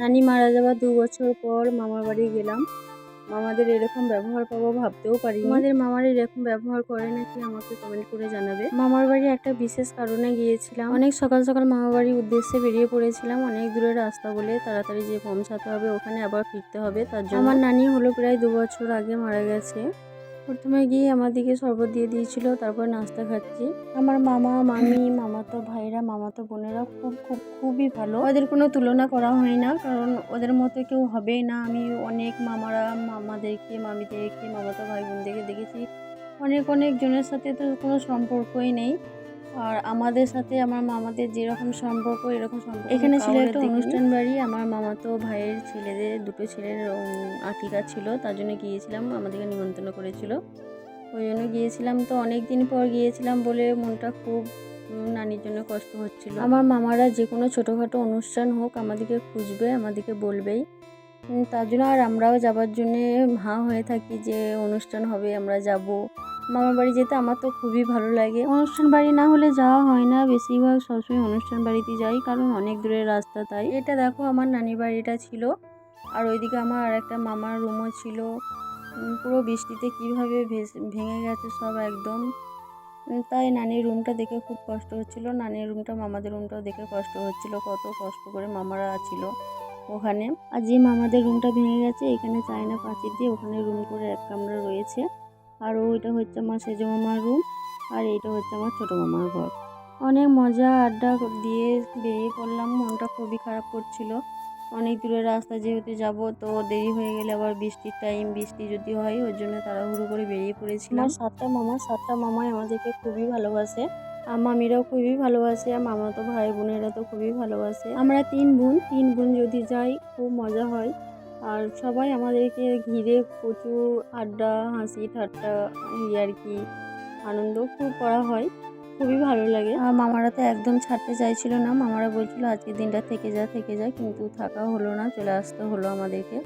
নানি মারা যাওয়ার দু বছর পর মামার বাড়ি গেলাম। মামাদের এরকম ব্যবহার পাবো ভাবতেও পারি আমাদের মামার এরকম ব্যবহার করে নাকি আমাকে কমেন্ট করে জানাবে? মামার বাড়ি একটা বিশেষ কারণে গিয়েছিলাম। অনেক সকাল সকাল মামার বাড়ির উদ্দেশ্যে বেরিয়ে পড়েছিলাম। অনেক দূরের রাস্তা বলে তাড়াতাড়ি যে পৌঁছাতে হবে ওখানে আবার ফিরতে হবে তার জন্য আমার নানি হলো প্রায় দু বছর আগে মারা গেছে। প্রথমে গিয়ে আমাদেরকে শরবত দিয়ে দিয়েছিল, তারপর নাস্তা খাচ্ছি। আমার মামা, মামি, মামাতো ভাইরা মামাতো বোনেরা খুব খুব, খুবই ভালো। ওদের কোনো তুলনা করা হয় না, কারণ ওদের মতো কেউ হবেই না। আমি অনেক মামারা, মামাদেরকে, মামিদেরকে, মামাতো ভাই বোনদেরকে দেখেছি। অনেক অনেক জনের সাথে তো কোনো সম্পর্কই নেই। আর আমাদের সাথে আমার মামাদের যেরকম সম্পর্ক এরকম সম্পর্ক এখানে ছিল একটা অনুষ্ঠান বাড়ি। আমার মামাতো ভাইয়ের ছেলেদের দুটো ছেলের আকিকা ছিল তার জন্য গিয়েছিলাম আমাদেরকে নিমন্ত্রণ করেছিল। ওই জন্য গিয়েছিলাম তো অনেক দিন পর গিয়েছিলাম বলে মনটা খুব নানির জন্য কষ্ট হচ্ছিল। আমার মামারা যে কোনো ছোটোখাটো অনুষ্ঠান হোক আমাদেরকে খুঁজবে আমাদেরকে বলবেই। তার জন্য আর আমরাও যাবার জন্যে হাঁ হয়ে থাকি যে অনুষ্ঠান হবে আমরা যাব। মামার বাড়ি যেতে আমার তো খুবই ভালো লাগে। অনুষ্ঠান বাড়ি না হলে যাওয়া হয় না। বেশিরভাগ সবসময় অনুষ্ঠান বাড়িতে যাই, কারণ অনেক দূরের রাস্তা তাই। এটা দেখো আমার নানি বাড়িটা ছিল। আর ওইদিকে আমার আর একটা মামার রুমও ছিল। পুরো বৃষ্টিতে কীভাবে ভেঙে গেছে সব একদম। তাই নানির রুমটা দেখে খুব কষ্ট হচ্ছিল। নানির রুমটা মামাদের রুমটাও দেখে কষ্ট হচ্ছিল। কত কষ্ট করে মামারা ছিল ওখানে। আর যে মামাদের রুমটা ভেঙে গেছে, এখানে চায়না পাঁচির দিয়ে ওখানে রুম করে এক কামরা রয়েছে। আর ওইটা হচ্ছে আমার সেজো মামার রুম আর এইটা হচ্ছে আমার ছোটো মামার ঘর। অনেক মজা আড্ডা দিয়ে বেরিয়ে পড়লাম মনটা খুবই খারাপ করছিল। অনেক দূরের রাস্তা যেহেতু যাব তো দেরি হয়ে গেলে আবার বৃষ্টির টাইম বৃষ্টি যদি হয় ওর জন্য তাড়াহুড়ো করে বেরিয়ে পড়েছিলাম। সাতটা মামা সাতটা মামাই আমাদেরকে খুবই ভালোবাসে। আর মামিরাও খুবই ভালোবাসে আর মামা তো ভাই বোনেরা তো খুবই ভালোবাসে। আমরা তিন বোন তিন বোন যদি যাই খুব মজা হয়। আর সবাই আমাদেরকে ঘিরে প্রচুর আড্ডা, হাসি, ঠাট্টা ইয়ে আর কি আনন্দ খুব করা হয়। খুবই ভালো লাগে। আর মামারা তো একদম ছাড়তে চাইছিল না। মামারা বলছিল, আজকের দিনটা থেকে যা থেকে যা। কিন্তু থাকা হলো না, চলে আসতে হলো আমাদেরকে।